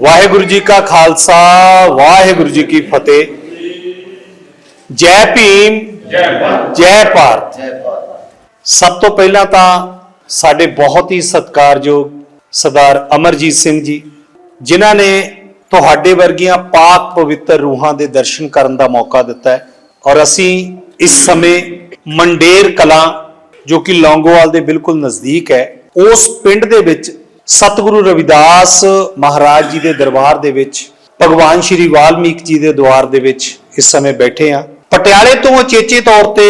ਵਾਹਿਗੁਰੂ ਜੀ ਕਾ ਖਾਲਸਾ ਵਾਹਿਗੁਰੂ ਜੀ ਕੀ ਫਤਿਹ। ਜੈ ਭੀਮ ਜੈ ਭਾਰਤ। ਜੈ ਭਾਰਤ। ਸਭ ਤੋਂ ਪਹਿਲਾਂ ਤਾਂ ਸਾਡੇ ਬਹੁਤ ਹੀ ਸਤਿਕਾਰਯੋਗ ਸਰਦਾਰ ਅਮਰਜੀਤ ਸਿੰਘ ਜੀ ਜਿਨ੍ਹਾਂ ਨੇ ਤੁਹਾਡੇ ਵਰਗੀਆਂ ਪਾਕ ਪਵਿੱਤਰ ਰੂਹਾਂ ਦੇ ਦਰਸ਼ਨ ਕਰਨ ਦਾ ਮੌਕਾ ਦਿੱਤਾ ਹੈ। ਔਰ ਅਸੀਂ ਇਸ ਸਮੇਂ ਮੰਡੇਰ ਕਲਾਂ ਜੋ ਕਿ ਲੌਂਗੋਵਾਲ ਦੇ ਬਿਲਕੁਲ ਨਜ਼ਦੀਕ ਹੈ ਉਸ ਪਿੰਡ ਦੇ ਵਿੱਚ ਸਤਿਗੁਰੂ ਰਵਿਦਾਸ ਮਹਾਰਾਜ ਜੀ ਦੇ ਦਰਬਾਰ ਦੇ ਵਿੱਚ, ਭਗਵਾਨ ਸ਼੍ਰੀ ਵਾਲਮੀਕ ਜੀ ਦੇ ਦਰਬਾਰ ਦੇ ਵਿੱਚ ਇਸ ਸਮੇਂ ਬੈਠੇ ਹਾਂ। ਪਟਿਆਲੇ ਤੋਂ ਅਚੇਚੇ ਤੌਰ ਤੇ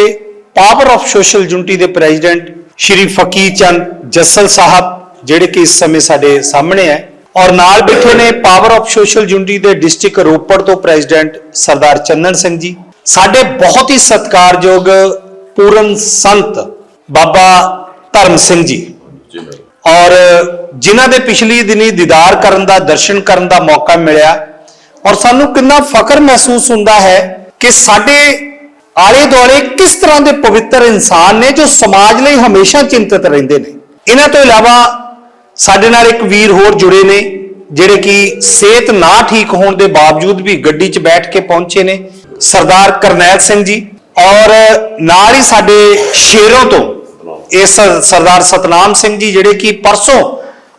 ਪਾਵਰ ਆਫ ਸੋਸ਼ਲ ਯੂਨਿਟੀ ਦੇ ਪ੍ਰੈਜ਼ੀਡੈਂਟ ਸ਼੍ਰੀ ਫਕੀਰ ਚੰਦ ਜੱਸਲ ਸਾਹਿਬ, ਜਿਹੜੇ ਕਿ ਇਸ ਸਮੇਂ ਸਾਡੇ ਸਾਹਮਣੇ ਹੈ, ਔਰ ਨਾਲ ਬੈਠੇ ਨੇ ਪਾਵਰ ਆਫ ਸੋਸ਼ਲ ਯੂਨਿਟੀ ਦੇ ਡਿਸਟ੍ਰਿਕਟ ਰੋਪੜ ਤੋਂ ਪ੍ਰੈਜ਼ੀਡੈਂਟ ਸਰਦਾਰ ਚੰਨਨ ਸਿੰਘ ਜੀ। ਸਾਡੇ ਬਹੁਤ ਹੀ ਸਤਿਕਾਰਯੋਗ ਪੂਰਨ ਸੰਤ ਬਾਬਾ ਧਰਮ ਸਿੰਘ ਜੀ। ਔਰ ਜਿਨ੍ਹਾਂ ਦੇ ਪਿਛਲੀ ਦਿਨੀ ਦੀਦਾਰ ਕਰਨ ਦਾ, ਦਰਸ਼ਨ ਕਰਨ ਦਾ ਮੌਕਾ ਮਿਲਿਆ। ਔਰ ਸਾਨੂੰ ਕਿੰਨਾ ਫਖਰ ਮਹਿਸੂਸ ਹੁੰਦਾ ਹੈ ਕਿ ਸਾਡੇ ਆਲੇ ਦੁਆਲੇ ਕਿਸ ਤਰ੍ਹਾਂ ਦੇ ਪਵਿੱਤਰ ਇਨਸਾਨ ਨੇ ਜੋ ਸਮਾਜ ਲਈ ਹਮੇਸ਼ਾ ਚਿੰਤਤ ਰਹਿੰਦੇ ਨੇ। ਇਹਨਾਂ ਤੋਂ ਇਲਾਵਾ ਸਾਡੇ ਨਾਲ ਇੱਕ ਵੀਰ ਹੋਰ ਜੁੜੇ ਨੇ, ਜਿਹੜੇ ਕਿ ਸਿਹਤ ਨਾ ਠੀਕ ਹੋਣ ਦੇ ਬਾਵਜੂਦ ਵੀ ਗੱਡੀ 'ਚ ਬੈਠ ਕੇ ਪਹੁੰਚੇ ਨੇ। ਸਰਦਾਰ ਕਰਨੈਲ ਸਿੰਘ ਜੀ। ਔਰ ਨਾਲ ਹੀ ਸਾਡੇ ਸ਼ੇਰੋਂ ਤੋਂ ਇਹ ਸਰਦਾਰ ਸਤਨਾਮ ਸਿੰਘ ਜੀ ਜਿਹੜੇ ਕਿ ਪਰਸੋਂ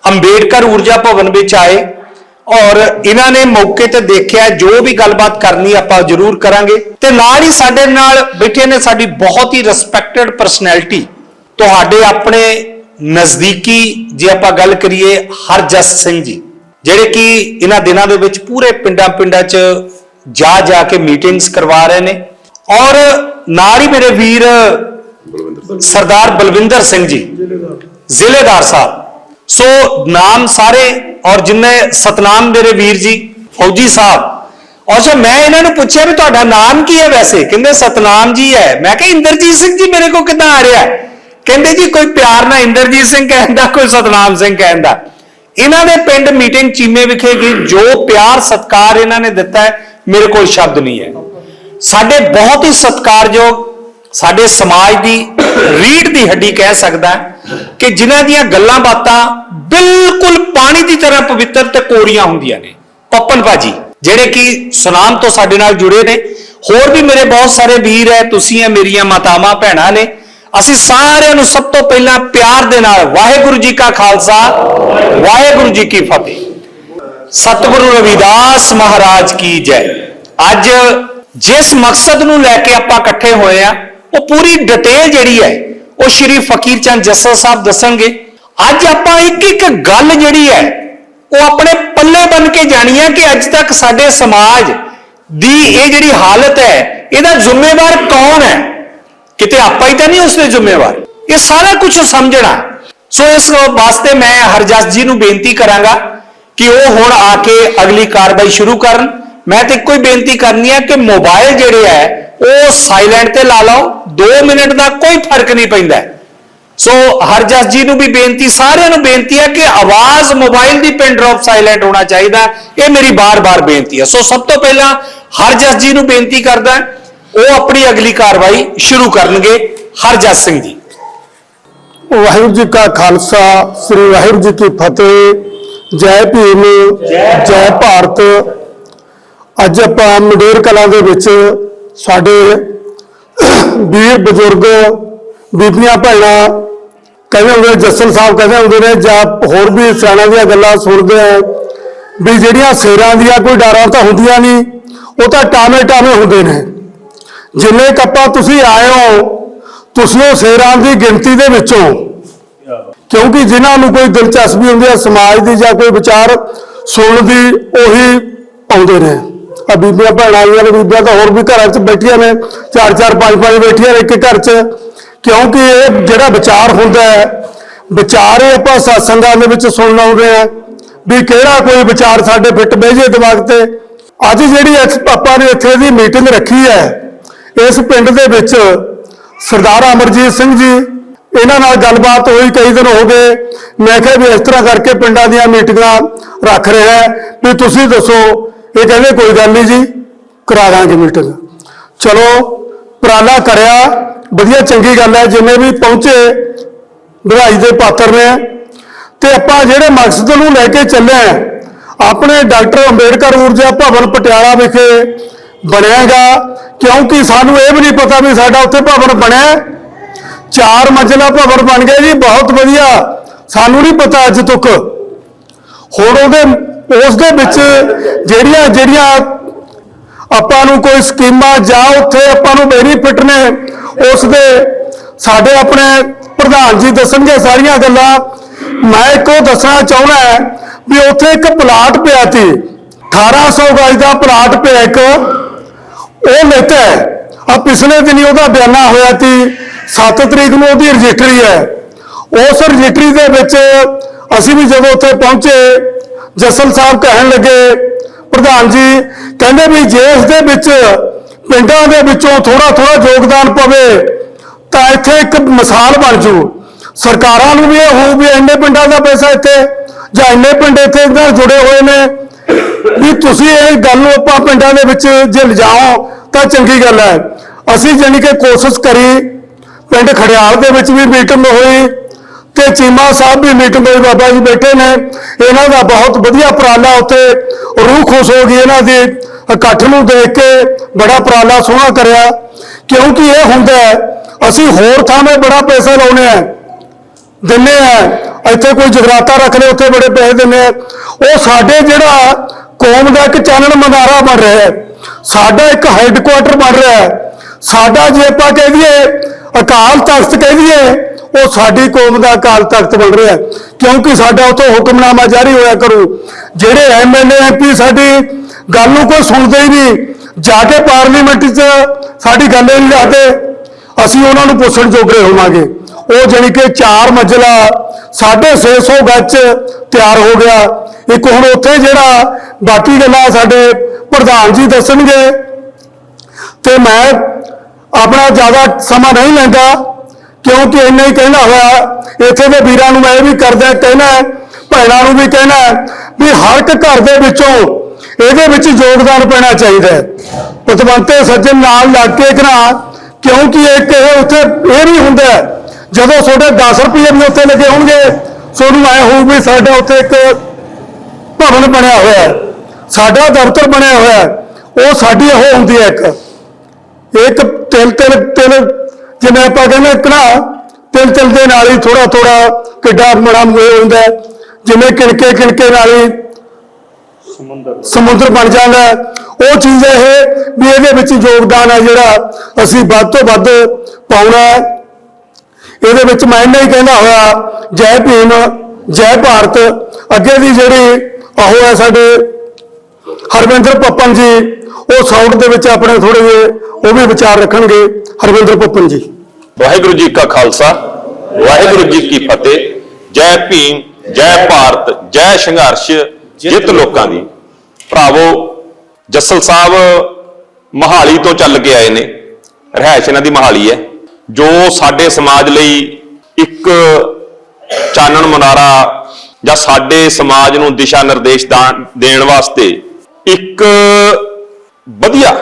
ਅੰਬੇਡਕਰ ਊਰਜਾ ਭਵਨ ਵਿੱਚ ਆਏ ਔਰ ਇਹਨਾਂ ਨੇ ਮੌਕੇ ਤੇ ਦੇਖਿਆ ਜੋ ਵੀ ਗੱਲਬਾਤ ਕਰਨੀ ਆਪਾਂ ਜ਼ਰੂਰ ਕਰਾਂਗੇ ਤੇ ਨਾਲ ਹੀ ਸਾਡੇ ਨਾਲ ਬੈਠੇ ਨੇ ਸਾਡੀ ਬਹੁਤ ਹੀ ਰਿਸਪੈਕਟਡ ਪਰਸਨੈਲਿਟੀ ਤੁਹਾਡੇ ਆਪਣੇ ਨਜ਼ਦੀਕੀ ਜੇ ਆਪਾਂ ਗੱਲ ਕਰੀਏ ਹਰਜਸ ਸਿੰਘ ਜੀ, ਜਿਹੜੇ ਕਿ ਇਹਨਾਂ ਦਿਨਾਂ ਦੇ ਵਿੱਚ ਪੂਰੇ ਪਿੰਡਾਂ ਪਿੰਡਾਂ 'ਚ ਜਾ ਜਾ ਕੇ ਮੀਟਿੰਗਸ ਕਰਵਾ ਰਹੇ ਨੇ ਔਰ ਨਾਲ ਹੀ ਮੇਰੇ ਵੀਰ ਸਰਦਾਰ ਬਲਵਿੰਦਰ ਸਿੰਘ ਜੀ, ਜ਼ਿਲ੍ਹੇਦਾਰ ਸਾਹਿਬ। ਸੋ ਨਾਮ ਸਾਰੇ ਔਰ ਜਿੰਨੇ ਸਤਨਾਮ ਮੇਰੇ ਵੀਰ ਜੀ, ਫੌਜੀ ਸਾਹਿਬ। ਔਰ ਜੇ ਮੈਂ ਇਹਨਾਂ ਨੂੰ ਪੁੱਛਿਆ ਵੀ ਤੁਹਾਡਾ ਨਾਮ ਕੀ ਹੈ ਵੈਸੇ? ਕਹਿੰਦੇ ਸਤਨਾਮ ਜੀ ਹੈ। ਮੈਂ ਕਿਹਾ, ਇੰਦਰਜੀਤ ਸਿੰਘ ਜੀ ਮੇਰੇ ਕੋ ਕਿੱਦਾਂ ਆ ਰਿਹਾ? ਕਹਿੰਦੇ ਜੀ, ਕੋਈ ਪਿਆਰ ਨਾਲ ਇੰਦਰਜੀਤ ਸਿੰਘ ਕਹਿੰਦਾ ਕੋਈ ਸਤਨਾਮ ਸਿੰਘ ਕਹਿੰਦਾ ਇਹਨਾਂ ਦੇ ਪਿੰਡ ਮੀਟਿੰਗ ਚੀਮੇ ਵਿਖੇ ਗਈ, ਜੋ ਪਿਆਰ ਸਤਕਾਰ ਇਹਨਾਂ ਨੇ ਦਿੱਤਾ ਮੇਰੇ ਕੋਲ ਸ਼ਬਦ ਨਹੀਂ ਹੈ। ਸਾਡੇ ਬਹੁਤ ਹੀ ਸਤਿਕਾਰਯੋਗ ਸਾਡੇ ਸਮਾਜ ਦੀ ਰੀੜ ਦੀ ਹੱਡੀ ਕਹਿ ਸਕਦਾ ਕਿ ਜਿਨ੍ਹਾਂ ਦੀਆਂ ਗੱਲਾਂ ਬਾਤਾਂ ਬਿਲਕੁਲ ਪਾਣੀ ਦੀ ਤਰ੍ਹਾਂ ਪਵਿੱਤਰ ਤੇ ਕੋਰੀਆਂ ਹੁੰਦੀਆਂ ਨੇ। ਪੱਪਨ ਭਾਜੀ, ਜਿਹੜੇ ਕਿ ਸੁਨਾਮ ਤੋਂ ਸਾਡੇ ਨਾਲ ਜੁੜੇ ਨੇ, ਹੋਰ ਵੀ ਮੇਰੇ ਬਹੁਤ ਸਾਰੇ ਵੀਰ ਹੈ, ਤੁਸੀਂ ਹੈ, ਮੇਰੀਆਂ ਮਾਤਾਵਾਂ, ਭੈਣਾਂ ਨੇ। ਅਸੀਂ ਸਾਰਿਆਂ ਨੂੰ ਸਭ ਤੋਂ ਪਹਿਲਾਂ ਪਿਆਰ ਦੇ ਨਾਲ ਵਾਹਿਗੁਰੂ ਜੀ ਕਾ ਖਾਲਸਾ, ਵਾਹਿਗੁਰੂ ਜੀ ਕੀ ਫਤਿਹ। ਸਤਿਗੁਰੂ ਰਵਿਦਾਸ ਮਹਾਰਾਜ ਕੀ ਜੈ। ਅੱਜ ਜਿਸ ਮਕਸਦ ਨੂੰ ਲੈ ਕੇ ਆਪਾਂ ਇਕੱਠੇ ਹੋਏ ਆ ਉਹ ਪੂਰੀ ਡਿਟੇਲ ਜਿਹੜੀ ਹੈ, ਉਹ ਸ਼੍ਰੀ ਫਕੀਰ ਚੰਦ ਜੱਸਲ ਸਾਹਿਬ ਦੱਸਣਗੇ। ਅੱਜ ਆਪਾਂ ਇੱਕ ਇੱਕ ਗੱਲ ਜਿਹੜੀ ਹੈ, ਉਹ ਆਪਣੇ ਪੱਲੇ ਬਨ ਕੇ ਜਾਣੀ ਹੈ ਕਿ ਅੱਜ ਤੱਕ ਸਾਡੇ ਸਮਾਜ ਦੀ ਇਹ ਜਿਹੜੀ ਹਾਲਤ ਹੈ, ਇਹਦਾ ਜ਼ਿੰਮੇਵਾਰ ਕੌਣ ਹੈ? ਕਿਤੇ ਆਪਾਂ ਹੀ ਤਾਂ ਨਹੀਂ ਉਸਦੇ ਜ਼ਿੰਮੇਵਾਰ। ਇਹ ਸਾਰਾ ਕੁਝ ਸਮਝਣਾ। ਸੋ ਇਸ ਵਾਸਤੇ ਮੈਂ ਹਰਜਸ ਜੀ ਨੂੰ ਬੇਨਤੀ ਕਰਾਂਗਾ ਕਿ ਉਹ ਹੁਣ ਆ ਕੇ ਅਗਲੀ ਕਾਰਵਾਈ ਸ਼ੁਰੂ ਕਰਨ। ਮੈਂ ਤੇ ਇੱਕੋ ਹੀ ਬੇਨਤੀ ਕਰਨੀ ਹੈ ਕਿ ਮੋਬਾਈਲ ਜਿਹੜੇ ਹੈ, ਉਹ ਸਾਇਲੈਂਟ ਤੇ ਲਾ ਲਓ। 2 ਮਿੰਟ ਦਾ ਕੋਈ ਫ਼ਰਕ ਨਹੀਂ ਪੈਂਦਾ। ਸੋ ਹਰਜਸ ਜੀ ਨੂੰ ਵੀ ਬੇਨਤੀ ਸਾਰਿਆਂ ਨੂੰ ਬੇਨਤੀ ਹੈ ਕਿ ਆਵਾਜ਼ ਮੋਬਾਈਲ ਦੀ ਪਿਨ ਡ੍ਰੌਪ ਸਾਇਲੈਂਟ ਹੋਣਾ ਚਾਹੀਦਾ। ਇਹ ਮੇਰੀ ਬਾਰ-ਬਾਰ ਬੇਨਤੀ ਹੈ। ਸੋ ਸਭ ਤੋਂ ਪਹਿਲਾਂ ਹਰਜਸ ਜੀ ਨੂੰ ਬੇਨਤੀ ਕਰਦਾ ਉਹ ਆਪਣੀ ਅਗਲੀ ਕਾਰਵਾਈ ਸ਼ੁਰੂ ਕਰਨਗੇ। ਹਰਜਸ ਸਿੰਘ ਜੀ। ਵਾਹਿਗੁਰੂ ਜੀ ਕਾ ਖਾਲਸਾ ਸ੍ਰੀ ਵਾਹਿਗੁਰੂ ਜੀ ਕੀ ਫਤਿਹ। ਜੈ ਭੀਮ ਜੈ ਭਾਰਤ। ਅੱਜ ਆਪਾਂ ਮੰਡੇਰ ਕਲਾਂ ਦੇ ਵਿੱਚ ਸਾਡੇ ਵੀਰ ਬਜ਼ੁਰਗ, ਬੀਬੀਆਂ, ਭੈਣਾਂ ਕਹਿੰਦੇ ਹੁੰਦੇ ਜੱਸਲ ਸਾਹਿਬ ਕਹਿੰਦੇ ਹੁੰਦੇ ਨੇ ਜਾਂ ਹੋਰ ਵੀ ਸਿਆਣਾਂ ਦੀਆਂ ਗੱਲਾਂ ਸੁਣਦੇ ਆ ਵੀ ਜਿਹੜੀਆਂ ਸ਼ੇਰਾਂ ਦੀਆਂ ਕੋਈ ਡਾਰਾਂ ਤਾਂ ਹੁੰਦੀਆਂ ਨਹੀਂ, ਉਹ ਤਾਂ ਟਾਵੇਂ ਟਾਵੇਂ ਹੁੰਦੇ ਨੇ। ਜਿੰਨੇ ਕੱਪਾ ਤੁਸੀਂ ਆਏ ਹੋ, ਤੁਸੀਂ ਉਹ ਸ਼ੇਰਾਂ ਦੀ ਗਿਣਤੀ ਦੇ ਵਿੱਚੋਂ। ਕਿਉਂਕਿ ਜਿਨ੍ਹਾਂ ਨੂੰ ਕੋਈ ਦਿਲਚਸਪੀ ਹੁੰਦੀ ਹੈ ਸਮਾਜ ਦੀ ਜਾਂ ਕੋਈ ਵਿਚਾਰ ਸੁਣਨ ਦੀ ਉਹੀ ਆਉਂਦੇ ਨੇ। ਆ ਬੀਬੀਆਂ ਭੈਣਾਂ ਆਈਆਂ ਨੇ, ਬੀਬੀਆਂ ਤਾਂ ਹੋਰ ਵੀ ਘਰਾਂ 'ਚ ਬੈਠੀਆਂ ਨੇ, ਚਾਰ ਚਾਰ, ਪੰਜ ਪੰਜ ਬੈਠੀਆਂ ਨੇ ਇੱਕ ਘਰ 'ਚ। ਕਿਉਂਕਿ ਇਹ ਜਿਹੜਾ ਵਿਚਾਰ ਹੁੰਦਾ ਹੈ, ਵਿਚਾਰ ਇਹ ਆਪਾਂ ਸਤਸੰਗਾਂ ਦੇ ਵਿੱਚ ਸੁਣਨ ਆਉਂਦੇ ਆ ਵੀ ਕਿਹੜਾ ਕੋਈ ਵਿਚਾਰ ਸਾਡੇ ਫਿੱਟ ਬਹਿ ਜੇ ਦਿਮਾਗ ਤੇ। ਅੱਜ ਜਿਹੜੀ ਇਸ ਆਪਾਂ ਨੇ ਇੱਥੇ ਦੀ ਮੀਟਿੰਗ ਰੱਖੀ ਹੈ, ਇਸ ਪਿੰਡ ਦੇ ਵਿੱਚ ਸਰਦਾਰ ਅਮਰਜੀਤ ਸਿੰਘ ਜੀ, ਇਹਨਾਂ ਨਾਲ ਗੱਲਬਾਤ ਹੋਈ ਕਈ ਦਿਨ ਹੋ ਗਏ। ਮੈਂ ਕਿਹਾ ਵੀ ਇਸ ਤਰ੍ਹਾਂ ਕਰਕੇ ਪਿੰਡਾਂ ਦੀਆਂ ਮੀਟਿੰਗਾਂ ਰੱਖ ਰਿਹਾ ਵੀ ਤੁਸੀਂ ਦੱਸੋ ਇਹ ਕਹਿੰਦੇ ਕੋਈ ਗੱਲ ਨਹੀਂ ਜੀ, ਕਰਾ ਦਾਂਗੇ ਮੀਟਿੰਗ ਚਲੋ, ਉਪਰਾਲਾ ਕਰਿਆ, ਵਧੀਆ ਚੰਗੀ ਗੱਲ ਹੈ, ਜਿੰਨੇ ਵੀ ਪਹੁੰਚੇ ਵਧਾਈ ਦੇ ਪਾਤਰ ਨੇ। ਤੇ ਆਪਾਂ ਜਿਹੜੇ ਮਕਸਦ ਨੂੰ ਲੈ ਕੇ ਚੱਲੇ ਆ, ਆਪਣੇ ਡਾਕਟਰ ਅੰਬੇਡਕਰ ਊਰਜਾ ਭਵਨ ਪਟਿਆਲਾ ਵਿਖੇ ਬਣਿਆਗਾ, ਕਿਉਂਕਿ ਸਾਨੂੰ ਇਹ ਵੀ ਨਹੀਂ ਪਤਾ ਵੀ ਸਾਡਾ ਉੱਥੇ ਭਵਨ ਬਣਿਆ। ਚਾਰ ਮੰਜ਼ਲਾ ਭਵਨ ਬਣ ਗਿਆ ਜੀ, ਬਹੁਤ ਵਧੀਆ। ਸਾਨੂੰ ਨਹੀਂ ਪਤਾ ਅੱਜ ਤੱਕ। ਹੁਣ ਉਹਦੇ ਉਸ ਦੇ ਵਿੱਚ ਜਿਹੜੀਆਂ ਜਿਹੜੀਆਂ ਆਪਾਂ ਨੂੰ ਕੋਈ ਸਕੀਮਾਂ ਜਾਂ ਉੱਥੇ ਆਪਾਂ ਨੂੰ ਬੈਨੀਫਿਟ ਨੇ ਉਸ ਦੇ ਸਾਡੇ ਆਪਣੇ ਪ੍ਰਧਾਨ ਜੀ ਦੱਸਣਗੇ ਸਾਰੀਆਂ ਗੱਲਾਂ। ਮੈਂ ਇੱਕ ਉਹ ਦੱਸਣਾ ਚਾਹੁੰਦਾ ਹੈ ਵੀ ਉੱਥੇ ਇੱਕ ਪਲਾਟ ਪਿਆ ਸੀ। 1800 ਗਜ ਦਾ ਪਲਾਟ ਪਿਆ ਇੱਕ। ਉਹ ਲੈਤਾ ਹੈ। ਆ ਪਿਛਲੇ ਦਿਨੀ ਉਹਦਾ ਬਿਆਨਾ ਹੋਇਆ ਸੀ। 7 ਤਰੀਕ ਨੂੰ ਉਹਦੀ ਰਜਿਸਟਰੀ ਹੈ। ਉਸ ਰਜਿਸਟਰੀ ਦੇ ਵਿੱਚ ਅਸੀਂ ਵੀ ਜਦੋਂ ਉੱਥੇ ਪਹੁੰਚੇ ਜਸਲ ਸਾਹਿਬ ਕਹਿਣ ਲੱਗੇ, ਪ੍ਰਧਾਨ ਜੀ, ਕਹਿੰਦੇ ਵੀ ਜੇ ਇਸ ਦੇ ਵਿੱਚ ਪਿੰਡਾਂ ਦੇ ਵਿੱਚੋਂ ਥੋੜਾ ਥੋੜਾ ਯੋਗਦਾਨ ਪਵੇ, ਤਾਂ ਇੱਥੇ ਇੱਕ ਮਿਸਾਲ ਬਣ ਜੂ। ਸਰਕਾਰਾਂ ਨੂੰ ਵੀ ਇਹ ਹੋਊ ਵੀ ਇੰਨੇ ਪਿੰਡਾਂ ਦਾ ਪੈਸਾ ਇੱਥੇ, ਜਾਂ ਇੰਨੇ ਪਿੰਡ ਇੱਥੇ ਨਾਲ ਜੁੜੇ ਹੋਏ ਨੇ, ਵੀ ਤੁਸੀਂ ਇਹ ਗੱਲ ਨੂੰ ਆਪਾਂ ਪਿੰਡਾਂ ਦੇ ਵਿੱਚ ਜੇ ਲਿਜਾਓ, ਤਾਂ ਚੰਗੀ ਗੱਲ ਹੈ। ਅਸੀਂ ਜਾਣੀ ਕਿ ਕੋਸ਼ਿਸ਼ ਕਰੀ, ਪਿੰਡ ਖੜਿਆਲ ਦੇ ਵਿੱਚ ਵੀ ਮੀਟਿੰਗ ਹੋਈ। ਤੇ ਚੀਮਾ ਸਾਹਿਬ ਵੀ ਮੀਟਿੰਗ ਹੋਈ ਬਾਬਾ ਜੀ ਬੈਠੇ ਨੇ। ਇਹਨਾਂ ਦਾ ਬਹੁਤ ਵਧੀਆ ਉਪਰਾਲਾ ਉੱਥੇ ਰੂਹ ਖੁਸ਼ ਹੋ ਗਈ ਇਹਨਾਂ ਦੀ। ਇਕੱਠ ਨੂੰ ਦੇਖ ਕੇ ਬੜਾ ਉਪਰਾਲਾ ਸੋਹਣਾ ਕਰਿਆ। ਕਿਉਂਕਿ ਇਹ ਹੁੰਦਾ ਅਸੀਂ ਹੋਰ ਥਾਵੇਂ ਬੜਾ ਪੈਸਾ ਲਾਉਨੇ ਆ ਦਿੰਨੇ ਆ ਇੱਥੇ ਕੋਈ ਜਗਰਾਤਾ ਰੱਖ ਲਏ, ਉੱਥੇ ਬੜੇ ਪੈਸੇ ਦਿੰਨੇ ਆ ਉਹ ਸਾਡੇ ਜਿਹੜਾ ਕੌਮ ਦਾ ਇੱਕ ਚਾਨਣ ਮਨਾਰਾ ਬਣ ਰਿਹਾ ਹੈ, ਸਾਡਾ ਇੱਕ ਹੈੱਡਕੁਆਟਰ ਬਣ ਰਿਹਾ ਹੈ। ਸਾਡਾ ਜੇ ਆਪਾਂ ਕਹਿ ਦਈਏ, ਅਕਾਲ ਤਖਤ ਕਹਿ ਦਈਏ ਉਹ ਸਾਡੀ ਕੌਮ ਦਾ ਅਕਾਲ ਤਖਤ ਬਣ ਰਿਹਾ ਕਿਉਂਕਿ ਸਾਡਾ ਉੱਥੇ ਹੁਕਮਨਾਮਾ ਜਾਰੀ ਹੋਇਆ ਕਰੂ। ਜਿਹੜੇ ਐਮਐਲਏ ਐਮਪੀ ਸਾਡੀ ਗੱਲ ਨੂੰ ਕੋਈ ਸੁਣਦੇ ਹੀ ਨਹੀਂ। ਜਾ ਕੇ ਪਾਰਲੀਮੈਂਟ 'ਚ ਸਾਡੀ ਗੱਲ ਨਹੀਂ ਰੱਖਦੇ ਅਸੀਂ ਉਹਨਾਂ ਨੂੰ ਪੁੱਛਣ ਜੋਗੇ ਹੋਵਾਂਗੇ। ਉਹ ਜਾਣੀ ਕਿ 4 ਮੰਜ਼ਲਾ 650 ਗੱਜ ਤਿਆਰ ਹੋ ਗਿਆ। ਇੱਕ ਹੁਣ ਉੱਥੇ ਜਿਹੜਾ ਬਾਕੀ ਗੱਲਾਂ ਸਾਡੇ ਪ੍ਰਧਾਨ ਜੀ ਦੱਸਣਗੇ। ਤੇ ਮੈਂ ਆਪਣਾ ਜ਼ਿਆਦਾ ਸਮਾਂ ਨਹੀਂ ਲੈਂਦਾ। ਕਿਉਂਕਿ ਇੰਨਾ ਹੀ ਕਹਿਣਾ ਹੋਇਆ ਇੱਥੇ ਦੇ ਵੀਰਾਂ ਨੂੰ ਮੈਂ ਇਹ ਵੀ ਕਰਦਾ ਕਹਿਣਾ ਭੈਣਾਂ ਨੂੰ ਵੀ ਕਹਿਣਾ ਵੀ ਹਰ ਇੱਕ ਘਰ ਦੇ ਵਿੱਚੋਂ ਇਹਦੇ ਵਿੱਚ ਯੋਗਦਾਨ ਪੈਣਾ ਚਾਹੀਦਾ ਪਤਵੰਤੇ ਸੱਜਣ ਨਾਲ ਲੱਗ ਕੇ ਕਰਾ ਕਿਉਂਕਿ ਇੱਕ ਇਹ ਉੱਥੇ ਇਹ ਨਹੀਂ ਹੁੰਦਾ ਜਦੋਂ ਤੁਹਾਡੇ 10 ਰੁਪਏ ਵੀ ਉੱਥੇ ਲੱਗੇ ਹੋਣਗੇ, ਤੁਹਾਨੂੰ ਐ ਹੋਊ ਵੀ ਸਾਡਾ ਉੱਥੇ ਇੱਕ ਭਵਨ ਬਣਿਆ ਹੋਇਆ ਹੈ, ਸਾਡਾ ਦਫ਼ਤਰ ਬਣਿਆ ਹੋਇਆ ਹੈ, ਉਹ ਸਾਡੀ ਉਹ ਹੁੰਦੀ ਹੈ ਇੱਕ। ਇੱਕ ਤਿਲ ਤਿਲ ਤਿਲ ਜਿਵੇਂ ਆਪਾਂ ਕਹਿੰਦੇ ਕਣਾ ਤਿਲ ਤਿਲ ਦੇ ਨਾਲ ਹੀ ਥੋੜਾ ਥੋੜਾ ਕਿੱਡਾ ਬੜਾ ਮੋਹ ਹੁੰਦਾ। ਜਿਵੇਂ ਕਿਣਕੇ ਕਿਣਕੇ ਨਾਲ ਹੀ ਸਮੁੰਦਰ। ਬਣ ਜਾਂਦਾ। ਉਹ ਚੀਜ਼ ਇਹ ਵੀ ਇਹਦੇ ਵਿੱਚ ਯੋਗਦਾਨ ਹੈ ਜਿਹੜਾ ਅਸੀਂ ਵੱਧ ਤੋਂ ਵੱਧ ਪਾਉਣਾ ਹੈ। ਇਹਦੇ ਵਿੱਚ ਮੈਂ ਇੰਨਾ ਹੀ ਕਹਿੰਦਾ ਹੋਇਆ ਜੈ ਭੀਮ ਜੈ ਭਾਰਤ। ਅੱਗੇ ਦੀ ਜਿਹੜੀ ਉਹ ਹੈ ਸਾਡੇ ਹਰਵਿੰਦਰ ਪੱਪਨ ਜੀ ਉਹ ਸਾਊਂਡ ਦੇ ਵਿੱਚ ਆਪਣੇ ਥੋੜੇ ਜਿਹੇ ਉਹ ਵੀ ਵਿਚਾਰ ਰੱਖਣਗੇ। ਹਰਵਿੰਦਰ ਪੱਪਨ ਜੀ। ਵਾਹਿਗੁਰੂ ਜੀ ਕਾ ਖਾਲਸਾ, ਵਾਹਿਗੁਰੂ ਜੀ ਕੀ ਫਤਿਹ। ਜੈ ਭੀਮ, ਜੈ ਭਾਰਤ, ਜੈ ਸੰਘਰਸ਼, ਜਿੱਤ ਲੋਕਾਂ ਦੀ। ਭਰਾਵੋ, ਜੱਸਲ ਸਾਹਿਬ ਮਹਾਲੀ ਤੋਂ ਚੱਲ ਕੇ ਆਏ ਨੇ। ਰਹਿائش ਇਹਨਾਂ ਦੀ ਮਹਾਲੀ ਹੈ। ਜੋ ਸਾਡੇ ਸਮਾਜ ਲਈ ਇੱਕ ਚਾਨਣ ਮੁਨਾਰਾ ਜਾਂ ਸਾਡੇ ਸਮਾਜ ਨੂੰ ਦਿਸ਼ਾ ਨਿਰਦੇਸ਼ ਦੇਣ ਵਾਸਤੇ ਇੱਕ ਵਧੀਆ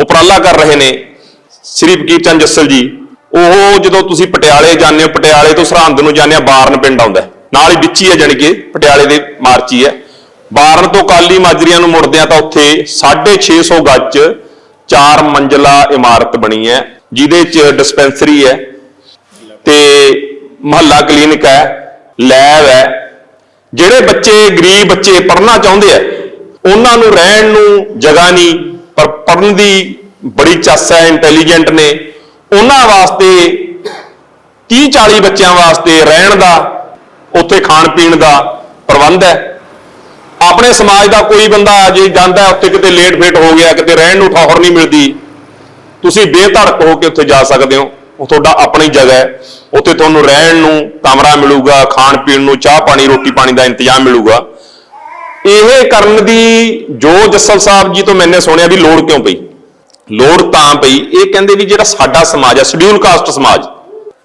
ਉਪਰਾਲਾ ਕਰ ਰਹੇ ਨੇ। ਸ੍ਰੀ ਬਕੀਰ ਚੰਦ ਜੱਸਲ ਜੀ। ਉਹ ਜਦੋਂ ਤੁਸੀਂ ਪਟਿਆਲੇ ਜਾਂਦੇ ਹੋ, ਪਟਿਆਲੇ ਤੋਂ ਸਰਹੰਦ ਨੂੰ ਜਾਂਦੇ ਆ ਬਾਰਨ ਪਿੰਡ ਆਉਂਦਾ ਨਾਲ ਹੀ ਵਿੱਚ ਹੀ ਹੈ ਜਾਣੀ ਕਿ ਪਟਿਆਲੇ ਦੇ ਮਾਰਚੀ ਹੈ। ਬਾਰਨ ਤੋਂ ਕਾਲੀ ਮਾਜਰੀਆਂ ਨੂੰ ਮੁੜਦੇ ਆ ਤਾਂ ਉੱਥੇ 650 ਗੱਜ 'ਚ ਚਾਰ ਮੰਜ਼ਲਾ ਇਮਾਰਤ ਬਣੀ ਹੈ, ਜਿਹਦੇ 'ਚ ਡਿਸਪੈਂਸਰੀ ਹੈ ਤੇ ਮਹੱਲਾ ਕਲੀਨਿਕ ਹੈ, ਲੈਬ ਹੈ। ਜਿਹੜੇ ਬੱਚੇ, ਗਰੀਬ ਬੱਚੇ ਪੜ੍ਹਨਾ ਚਾਹੁੰਦੇ ਆ, ਉਹਨਾਂ ਨੂੰ ਰਹਿਣ ਨੂੰ ਜਗ੍ਹਾ ਨਹੀਂ, ਪਰ ਪੜ੍ਹਨ ਦੀ ਬੜੀ ਚੱਸ ਹੈ, ਇੰਟੈਲੀਜੈਂਟ ਨੇ। ਉਹਨਾਂ ਵਾਸਤੇ 30 40 ਬੱਚਿਆਂ ਵਾਸਤੇ ਰਹਿਣ ਦਾ, ਉੱਥੇ ਖਾਣ ਪੀਣ ਦਾ ਪ੍ਰਬੰਧ ਹੈ। ਆਪਣੇ ਸਮਾਜ ਦਾ ਕੋਈ ਬੰਦਾ ਜੇ ਜਾਂਦਾ ਉੱਥੇ ਕਿਤੇ ਲੇਟ ਫੇਟ ਹੋ ਗਿਆ, ਕਿਤੇ ਰਹਿਣ ਨੂੰ ਠੌਹਰ ਨਹੀਂ ਮਿਲਦੀ, ਤੁਸੀਂ ਬੇਧੜਕ ਹੋ ਕੇ ਉੱਥੇ ਜਾ ਸਕਦੇ ਹੋ। ਉਹ ਤੁਹਾਡਾ ਆਪਣੀ ਜਗ੍ਹਾ ਹੈ। ਉੱਥੇ ਤੁਹਾਨੂੰ ਰਹਿਣ ਨੂੰ ਕਮਰਾ ਮਿਲੂਗਾ, ਖਾਣ ਪੀਣ ਨੂੰ ਚਾਹ ਪਾਣੀ, ਰੋਟੀ ਪਾਣੀ ਦਾ ਇੰਤਜ਼ਾਮ ਮਿਲੂਗਾ। ਇਹ ਕਰਨ ਦੀ ਜੋ ਜੱਸਲ ਸਾਹਿਬ ਜੀ ਤੋਂ ਮੈਨੇ ਸੁਣਿਆ ਵੀ ਲੋੜ ਕਿਉਂ ਪਈ? ਲੋੜ ਤਾਂ ਪਈ, ਇਹ ਕਹਿੰਦੇ ਵੀ ਜਿਹੜਾ ਸਾਡਾ ਸਮਾਜ ਆ ਸ਼ਡਿਊਲ ਕਾਸਟ ਸਮਾਜ,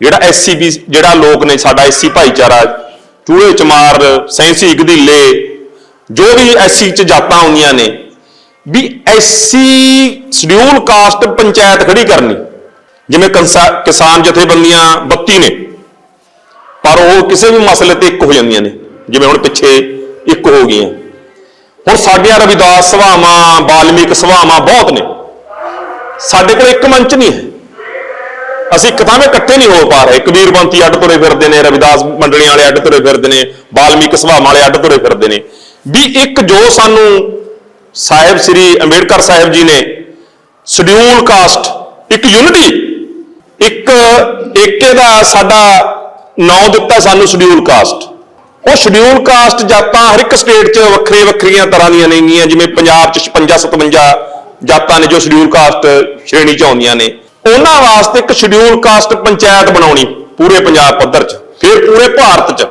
ਜਿਹੜਾ ਐਸਸੀ ਵੀ ਜਿਹੜਾ ਲੋਕ ਨੇ ਸਾਡਾ ਐਸਸੀ ਭਾਈਚਾਰਾ, ਚੂਹੇ ਚਮਾਰ, ਸੈਂਸੀ ਗਧੀਲੇ ਜੋ ਵੀ ਐਸਸੀ ਚ ਜਾਤਾਂ ਆਉਂਦੀਆਂ ਨੇ, ਵੀ ਐਸਸੀ ਸ਼ਡਿਊਲ ਕਾਸਟ ਪੰਚਾਇਤ ਖੜੀ ਕਰਨੀ। ਜਿਵੇਂ ਕੰਸਾ- ਕਿਸਾਨ ਜਥੇਬੰਦੀਆਂ 32 ਨੇ, ਪਰ ਉਹ ਕਿਸੇ ਵੀ ਮਸਲੇ ਤੇ ਇੱਕ ਹੋ ਜਾਂਦੀਆਂ ਨੇ, ਜਿਵੇਂ ਹੁਣ ਪਿੱਛੇ ਇੱਕ ਹੋ ਗਈਆਂ। ਹੁਣ ਸਾਡੀਆਂ ਰਵਿਦਾਸ ਸਭਾਵਾਂ, ਬਾਲਮੀਕ ਸਭਾਵਾਂ ਬਹੁਤ ਨੇ। ਸਾਡੇ ਕੋਲ ਇੱਕ ਮੰਚ ਨਹੀਂ ਹੈ। ਅਸੀਂ ਕਿਤਾਬੇ ਇਕੱਠੇ ਨਹੀਂ ਹੋ ਪਾ ਰਹੇ। ਕਬੀਰਪੰਥੀ ਅੱਡ ਤੁਰੇ ਫਿਰਦੇ ਨੇ, ਰਵਿਦਾਸ ਮੰਡਲੀਆਂ ਵਾਲੇ ਅੱਡ ਤੁਰੇ ਫਿਰਦੇ ਨੇ, ਬਾਲਮੀਕ ਸਭਾਵਾਂ ਵਾਲੇ ਅੱਡ ਤੁਰੇ ਫਿਰਦੇ ਨੇ। ਵੀ ਇੱਕ ਜੋ ਸਾਨੂੰ ਸਾਹਿਬ ਸ੍ਰੀ ਅੰਬੇਡਕਰ ਸਾਹਿਬ ਜੀ ਨੇ ਸ਼ਡਿਊਲ ਕਾਸਟ, ਇੱਕ ਯੂਨਿਟੀ, ਇੱਕ ਏਕੇ ਦਾ ਸਾਡਾ ਨਾਂ ਦਿੱਤਾ ਸਾਨੂੰ ਸ਼ਡਿਊਲ ਕਾਸਟ। ਉਹ ਸ਼ਡਿਊਲ ਕਾਸਟ ਜਾਤਾਂ ਹਰ ਇੱਕ ਸਟੇਟ 'ਚ ਵੱਖਰੇ ਵੱਖਰੀਆਂ ਤਰ੍ਹਾਂ ਦੀਆਂ ਨੇਗੀਆਂ, ਜਿਵੇਂ ਪੰਜਾਬ 'ਚ 56 57 ਜਾਤਾਂ ਨੇ ਜੋ ਸ਼ਡਿਊਲ ਕਾਸਟ ਸ਼੍ਰੇਣੀ 'ਚ ਆਉਂਦੀਆਂ ਨੇ, ਉਹਨਾਂ ਵਾਸਤੇ ਇੱਕ ਸ਼ਡਿਊਲ ਕਾਸਟ ਪੰਚਾਇਤ ਬਣਾਉਣੀ ਪੂਰੇ ਪੰਜਾਬ ਪੱਧਰ 'ਚ, ਫਿਰ ਪੂਰੇ ਭਾਰਤ 'ਚ।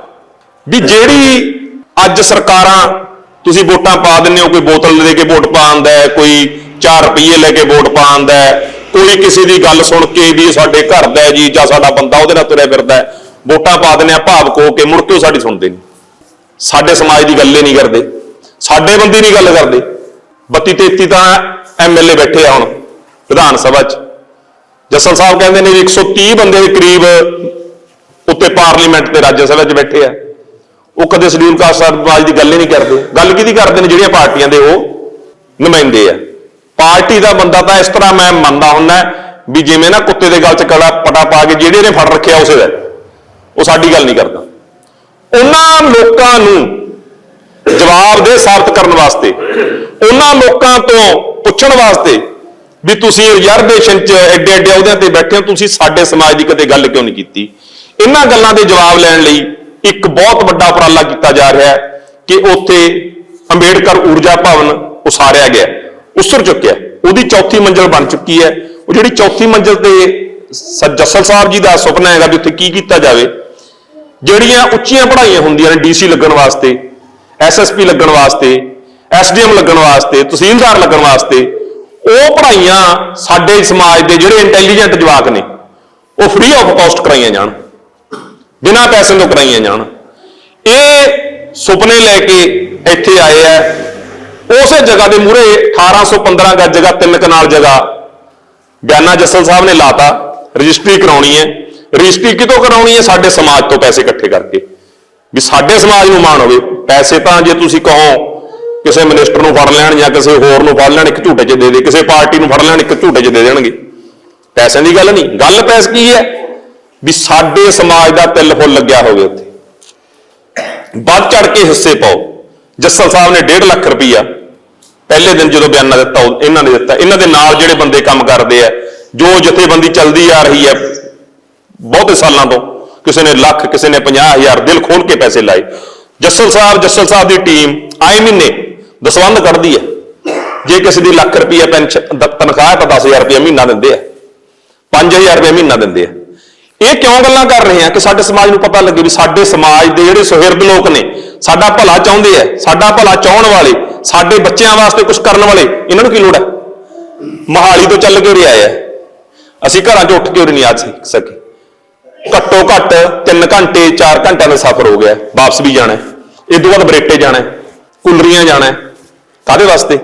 ਵੀ ਜਿਹੜੀ ਅੱਜ ਸਰਕਾਰਾਂ ਤੁਸੀਂ ਵੋਟਾਂ ਪਾ ਦਿੰਦੇ ਹੋ, ਕੋਈ ਬੋਤਲ ਦੇ ਕੇ ਵੋਟ ਪਾ ਆਉਂਦਾ ਕੋਈ 4 ਰੁਪਏ ਲੈ ਕੇ ਵੋਟ ਪਾ ਆਉਂਦਾ ਕੋਈ ਕਿਸੇ ਦੀ ਗੱਲ ਸੁਣ ਕੇ ਵੀ ਸਾਡੇ ਘਰ ਦਾ ਜੀ ਜਾਂ ਸਾਡਾ ਬੰਦਾ ਉਹਦੇ ਨਾਲ ਤੁਰਿਆ ਫਿਰਦਾ ਵੋਟਾਂ ਪਾ ਦਿੰਦੇ ਆ ਭਾਵਕ ਹੋ ਕੇ ਮੁੜ ਕੇ ਉਹ ਸਾਡੀ ਸੁਣਦੇ ਨਹੀਂ। ਸਾਡੇ ਸਮਾਜ ਦੀ ਗੱਲ ਹੀ ਨਹੀਂ ਕਰਦੇ, ਸਾਡੇ ਬੰਦੇ ਨਹੀਂ ਗੱਲ ਕਰਦੇ। 32 33 ਤਾਂ ਐਮਐਲਏ ਬੈਠੇ ਆ ਹੁਣ, ਵਿਧਾਨ ਸਭਾ 'ਚ। ਜੱਸਲ ਸਾਹਿਬ ਕਹਿੰਦੇ ਨੇ ਵੀ 130 ਬੰਦੇ ਦੇ ਕਰੀਬ ਉੱਤੇ ਪਾਰਲੀਮੈਂਟ ਤੇ ਰਾਜ ਸਭਾ 'ਚ ਬੈਠੇ ਆ। ਉਹ ਕਦੇ ਸ਼ਡਿਊਲ ਕਾਸਟ ਸਮਾਜ ਦੀ ਗੱਲ ਹੀ ਨਹੀਂ ਕਰਦੇ। ਗੱਲ ਕਿਹਦੀ ਕਰਦੇ ਨੇ ਜਿਹੜੀਆਂ ਪਾਰਟੀਆਂ ਦੇ ਉਹ ਨੁਮਾਇੰਦੇ ਆ। ਪਾਰਟੀ ਦਾ ਬੰਦਾ ਤਾਂ ਇਸ ਤਰ੍ਹਾਂ ਮੈਂ ਮੰਨਦਾ ਹੁੰਦਾ ਵੀ ਜਿਵੇਂ ਨਾ ਕੁੱਤੇ ਦੇ ਗਲ 'ਚ ਕੜਾ ਪਟਾ ਪਾ ਕੇ ਜਿਹੜੇ ਨੇ ਫੜ ਰੱਖਿਆ ਉਸੇ ਦਾ। ਉਹ ਸਾਡੀ ਗੱਲ ਨਹੀਂ ਕਰਦਾ। ਉਹਨਾਂ ਲੋਕਾਂ ਨੂੰ ਜਵਾਬ ਦੇ ਸਾਬਤ ਕਰਨ ਵਾਸਤੇ, ਉਹਨਾਂ ਲੋਕਾਂ ਤੋਂ ਪੁੱਛਣ ਵਾਸਤੇ ਵੀ ਤੁਸੀਂ ਰਿਜ਼ਰਵੇਸ਼ਨ 'ਚ ਐਡੇ ਐਡੇ ਅਹੁਦਿਆਂ ਤੇ ਬੈਠੇ ਹੋ, ਤੁਸੀਂ ਸਾਡੇ ਸਮਾਜ ਦੀ ਕਦੇ ਗੱਲ ਕਿਉਂ ਨਹੀਂ ਕੀਤੀ? ਇਹਨਾਂ ਗੱਲਾਂ ਦੇ ਜਵਾਬ ਲੈਣ ਲਈ ਇੱਕ ਬਹੁਤ ਵੱਡਾ ਉਪਰਾਲਾ ਕੀਤਾ ਜਾ ਰਿਹਾ ਹੈ ਕਿ ਉੱਥੇ ਅੰਬੇਡਕਰ ਊਰਜਾ ਭਵਨ ਉਸਾਰਿਆ ਗਿਆ, ਉਸਰ ਚੁੱਕਿਆ ਉਹਦੀ ਚੌਥੀ ਮੰਜ਼ਲ ਬਣ ਚੁੱਕੀ ਹੈ। ਉਹ ਜਿਹੜੀ ਚੌਥੀ ਮੰਜ਼ਲ ਤੇ ਸ- ਜੱਸਲ ਸਾਹਿਬ ਜੀ ਦਾ ਸੁਪਨਾ ਹੈਗਾ ਵੀ ਉੱਥੇ ਕੀ ਕੀਤਾ ਜਾਵੇ, ਜਿਹੜੀਆਂ ਉੱਚੀਆਂ ਪੜ੍ਹਾਈਆਂ ਹੁੰਦੀਆਂ ਨੇ ਡੀਸੀ ਲੱਗਣ ਵਾਸਤੇ ਐਸਐਸਪੀ ਲੱਗਣ ਵਾਸਤੇ ਐਸਡੀਐਮ ਲੱਗਣ ਵਾਸਤੇ, ਤਹਿਸੀਲਦਾਰ ਲੱਗਣ ਵਾਸਤੇ, ਉਹ ਪੜ੍ਹਾਈਆਂ ਸਾਡੇ ਸਮਾਜ ਦੇ ਜਿਹੜੇ ਇੰਟੈਲੀਜੈਂਟ ਜਵਾਕ ਨੇ, ਉਹ ਫ੍ਰੀ ਆਫ ਕਾਸਟ ਕਰਾਈਆਂ ਜਾਣ, ਬਿਨਾਂ ਪੈਸੇ ਤੋਂ ਕਰਾਈਆਂ ਜਾਣ। ਇਹ ਸੁਪਨੇ ਲੈ ਕੇ ਇੱਥੇ ਆਏ ਆ। ਉਸੇ ਜਗ੍ਹਾ ਦੇ ਮੂਹਰੇ 1815 ਗੱਜ ਜਗ੍ਹਾ, ਤਿੰਨ ਕਨਾਲ ਜਗ੍ਹਾ, ਬਿਆਨਾ ਜੱਸਲ ਸਾਹਿਬ ਨੇ ਲਾਤਾ, ਰਜਿਸਟਰੀ ਕਰਾਉਣੀ ਹੈ। ਰਜਿਸਟਰੀ ਕਿਤੋਂ ਕਰਾਉਣੀ ਹੈ? ਸਾਡੇ ਸਮਾਜ ਤੋਂ ਪੈਸੇ ਇਕੱਠੇ ਕਰਕੇ। ਵੀ ਸਾਡੇ ਸਮਾਜ ਨੂੰ ਮਾਣ ਹੋਵੇ। ਪੈਸੇ ਤਾਂ ਜੇ ਤੁਸੀਂ ਕਹੋ ਕਿਸੇ ਮਿਨਿਸਟਰ ਨੂੰ ਫੜ ਲੈਣ ਜਾਂ ਕਿਸੇ ਹੋਰ ਨੂੰ ਫੜ ਲੈਣ, ਇੱਕ ਝੂਟੇ 'ਚ ਦੇ ਦੇ, ਕਿਸੇ ਪਾਰਟੀ ਨੂੰ ਫੜ ਲੈਣ, ਇੱਕ ਝੂਟੇ 'ਚ ਦੇ ਦੇਣਗੇ। ਪੈਸਿਆਂ ਦੀ ਗੱਲ ਨਹੀਂ, ਗੱਲ ਪੈਸ ਕੀ ਹੈ? ਵੀ ਸਾਡੇ ਸਮਾਜ ਦਾ ਤਿਲ ਫੁੱਲ ਲੱਗਿਆ ਹੋਵੇ ਉੱਥੇ। ਵੱਧ ਚੜ ਕੇ ਹਿੱਸੇ ਪਾਓ। ਜੱਸਲ ਸਾਹਿਬ ਨੇ 1.5 ਲੱਖ ਰੁਪਈਆ ਪਹਿਲੇ ਦਿਨ ਜਦੋਂ ਬਿਆਨਾ ਦਿੱਤਾ ਇਹਨਾਂ ਨੇ ਦਿੱਤਾ। ਇਹਨਾਂ ਦੇ ਨਾਲ ਜਿਹੜੇ ਬੰਦੇ ਕੰਮ ਕਰਦੇ ਆ, ਜੋ ਜਥੇਬੰਦੀ ਚੱਲਦੀ ਆ ਰਹੀ ਹੈ, ਬਹੁਤੇ ਸਾਲਾਂ ਤੋਂ ਕਿਸੇ ਨੇ ਲੱਖ, ਕਿਸੇ ਨੇ 50000 ਦਿਲ ਖੋਲ ਕੇ ਪੈਸੇ ਲਾਏ। ਜੱਸਲ ਸਾਹਿਬ ਜੱਸਲ ਸਾਹਿਬ ਦੀ ਟੀਮ ਆਏ ਮਹੀਨੇ ਦਸਵੰਧ ਕੱਢਦੀ ਹੈ। ਜੇ ਕਿਸੇ ਦੀ ਲੱਖ ਰੁਪਈਆ ਪੈਨਸ਼ਨ ਤਨਖਾਹ ਹੈ ਤਾਂ 10000 ਰੁਪਈਆ ਮਹੀਨਾ ਦਿੰਦੇ ਆ। 5000 ਰੁਪਏ ਮਹੀਨਾ ਦਿੰਦੇ ਆ। ਇਹ ਕਿਉਂ ਗੱਲਾਂ ਕਰ ਰਹੇ ਆ ਕਿ ਸਾਡੇ ਸਮਾਜ ਨੂੰ ਪਤਾ ਲੱਗੇ ਵੀ ਸਾਡੇ ਸਮਾਜ ਦੇ ਜਿਹੜੇ ਸੁਹਿਰਦ ਲੋਕ ਨੇ, ਸਾਡਾ ਭਲਾ ਚਾਹੁੰਦੇ ਆ, ਸਾਡਾ ਭਲਾ ਚਾਹਣ ਵਾਲੇ, ਸਾਡੇ ਬੱਚਿਆਂ ਵਾਸਤੇ ਕੁਝ ਕਰਨ ਵਾਲੇ, ਇਹਨਾਂ ਨੂੰ ਕੀ ਲੋੜ ਹੈ ਮਹਾਲੀ ਤੋਂ ਚੱਲ ਕੇ ਉਰੇ ਆਏ ਆ। ਅਸੀਂ ਘਰਾਂ 'ਚ ਉੱਠ ਕੇ ਉਰੇ ਨਹੀਂ ਆ ਸਕੇ ਘੱਟੋ ਘੱਟ 3 ਘੰਟੇ 4 ਘੰਟਿਆਂ ਦਾ ਸਫ਼ਰ ਹੋ ਗਿਆ। ਵਾਪਸ ਵੀ ਜਾਣਾ ਇਹ ਤੋਂ ਬਾਅਦ ਬਰੇਟੇ ਜਾਣਾ ਕੁੱਲਰੀਆਂ ਜਾਣਾ ਹੈ। ਕਾਹਦੇ ਵਾਸਤੇ?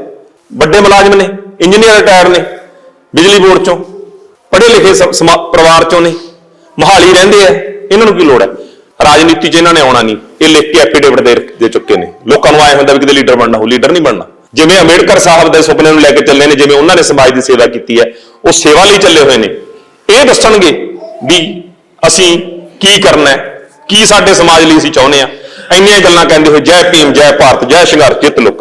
ਵੱਡੇ ਮੁਲਾਜ਼ਮ ਨੇ, ਇੰਜੀਨੀਅਰ ਰਿਟਾਇਰ ਨੇ, ਬਿਜਲੀ ਬੋਰਡ ਚੋਂ, ਪੜ੍ਹੇ ਲਿਖੇ ਸ- ਪਰਿਵਾਰ ਚੋਂ ਨੇ, ਮਹਾਲੀ ਰਹਿੰਦੇ ਆ, ਇਹਨਾਂ ਨੂੰ ਕੀ ਲੋੜ ਹੈ? ਰਾਜਨੀਤੀ 'ਚ ਇਹਨਾਂ ਨੇ ਆਉਣਾ ਨਹੀਂ, ਇਹ ਲਿਖ ਕੇ ਐਫੀਡੇਵਿਟ ਦੇ ਦੇ ਚੁੱਕੇ ਨੇ। ਲੋਕਾਂ ਨੂੰ ਆਏ ਹੁੰਦਾ ਵੀ ਕਿਤੇ ਲੀਡਰ ਬਣਨਾ ਹੋ ਲੀਡਰ ਨਹੀਂ ਬਣਨਾ। ਜਿਵੇਂ ਅੰਬੇਡਕਰ ਸਾਹਿਬ ਦੇ ਸੁਪਨੇ ਨੂੰ ਲੈ ਕੇ ਚੱਲੇ ਨੇ, ਜਿਵੇਂ ਉਹਨਾਂ ਨੇ ਸਮਾਜ ਦੀ ਸੇਵਾ ਕੀਤੀ ਹੈ, ਉਹ ਸੇਵਾ ਲਈ ਚੱਲੇ ਹੋਏ ਨੇ। ਇਹ ਦੱਸਣਗੇ ਵੀ ਅਸੀਂ ਕੀ ਕਰਨਾ ਹੈ, ਕੀ ਸਾਡੇ ਸਮਾਜ ਲਈ ਅਸੀਂ ਚਾਹੁੰਦੇ ਆ ਇੰਨੀਆਂ ਗੱਲਾਂ ਕਹਿੰਦੇ ਹੋਏ ਜੈ ਭੀਮ ਜੈ ਭਾਰਤ ਜੈ ਸੰਘਰਸ਼ ਜਿੱਤ ਲੋਕਾਂ